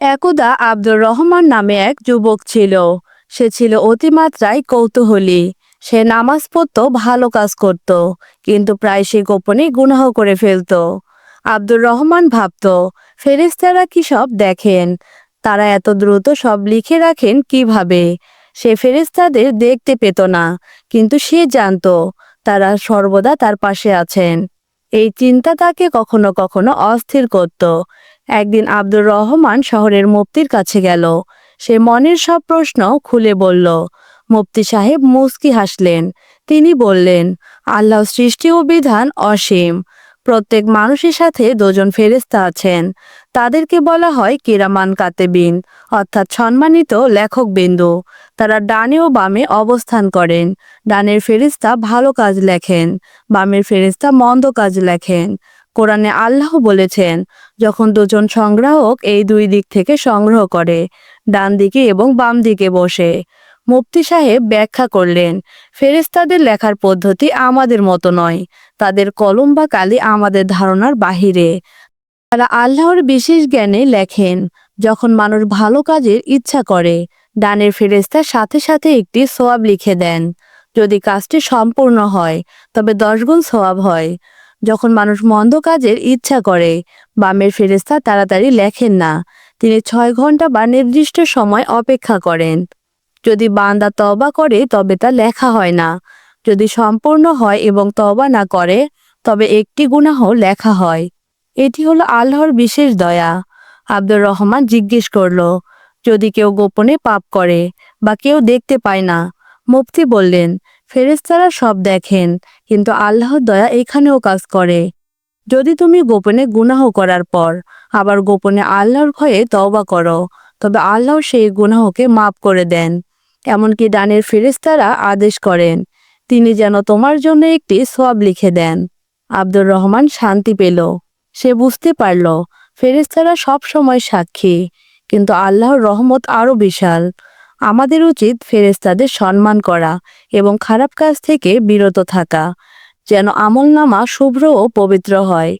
একদা আব্দুর রহমান নামে এক যুবক ছিল। সে ছিল অতিমাত্রায় কৌতূহলী। সে নামাজ পড়ত, ভালো কাজ করত, কিন্তু প্রায় সে গোপনে গুনাহ করে ফেলত। আব্দুর রহমান ভাবত, ফেরেশতারা কি সব দেখেন? তারা এত দ্রুত সব লিখে রাখেন কীভাবে? সে ফেরেশতাদের দেখতে পেত না, কিন্তু সে জানতো তারা সর্বদা তার পাশে আছেন। এই চিন্তা তাকে কখনো কখনো অস্থির করত। একদিন আব্দুর রহমান শহরের মুফতির কাছে গেল। সে মনের সব প্রশ্ন খুলে বলল। মুফতি সাহেব মুস্কি হাসলেন। তিনি বললেন, আল্লাহ সৃষ্টি ও বিধান অসীম। প্রত্যেক মানুষের সাথে দুজন ফেরেস্তা আছেন। তাদেরকে বলা হয় কিরামান কাতেবিন, অর্থাৎ সম্মানিত লেখক বিন্দু তারা ডানে ও বামে অবস্থান করেন। ডানের ফেরিস্তা ভালো কাজ লেখেন, বামের ফেরিস্তা মন্দ কাজ লেখেন। কোরআনে আল্লাহ বলেছেন, যখন দুজন সংগ্রাহক এই দুই দিক থেকে সংগ্রহ করে, ডান দিকে এবং বাম দিকে বসে, মুফতি সাহেব ব্যাখ্যা করলেন ফেরেস্তাদের লেখার পদ্ধতি আমাদের মতো নয়, তাদের কলম বা কালি আমাদের ধারণার বাহিরে। তারা আল্লাহর বিশেষ জ্ঞানে লেখেন, যখন মানুষ ভালো কাজের ইচ্ছা করে, ডানের ফেরেস্তা সাথে সাথে একটি সোয়াব লিখে দেন। যদি কাজটি সম্পূর্ণ হয়, তবে দশগুণ সোয়াব হয়। যখন মানুষ মন্দ কাজের ইচ্ছা করে, বামের ফেরেস্তা তাড়াতাড়ি লেখেন না। তিনি ছয় ঘণ্টা বা নির্দিষ্ট সময় অপেক্ষা করেন। যদি বান্দা তবা করে, তবে তা লেখা হয় না। যদি সম্পূর্ণ হয় এবং তবা না করে, তবে একটি গুনাহ লেখা হয়। এটি হলো আল্লাহর বিশেষ দয়া। আব্দুর রহমান জিজ্ঞেস করল, যদি কেউ গোপনে পাপ করে বা কেউ দেখতে পায় না? মুফতি বললেন ফেরেস্তারা সব দেখেন, কিন্তু আল্লাহর দয়া এখানেও কাজ করে। যদি তুমি গোপনে গুনাহ করার পর আবার গোপনে আল্লাহর ভয়ে তওবা করো, তবে আল্লাহ সেই গুনাহকে মাফ করে দেন। এমনকি ডানের ফেরেস্তারা আদেশ করেন, তিনি যেন তোমার জন্য একটি সব লিখে দেন। আব্দুর রহমান শান্তি পেল। সে বুঝতে পারল ফেরেস্তারা সব সময় সাক্ষী, কিন্তু আল্লাহর রহমত আরও বিশাল। আমাদের উচিত ফেরেস্তাদের সম্মান করা এবং খারাপ কাজ থেকে বিরত থাকা, যেন আমল নামা শুভ্র ও পবিত্র হয়।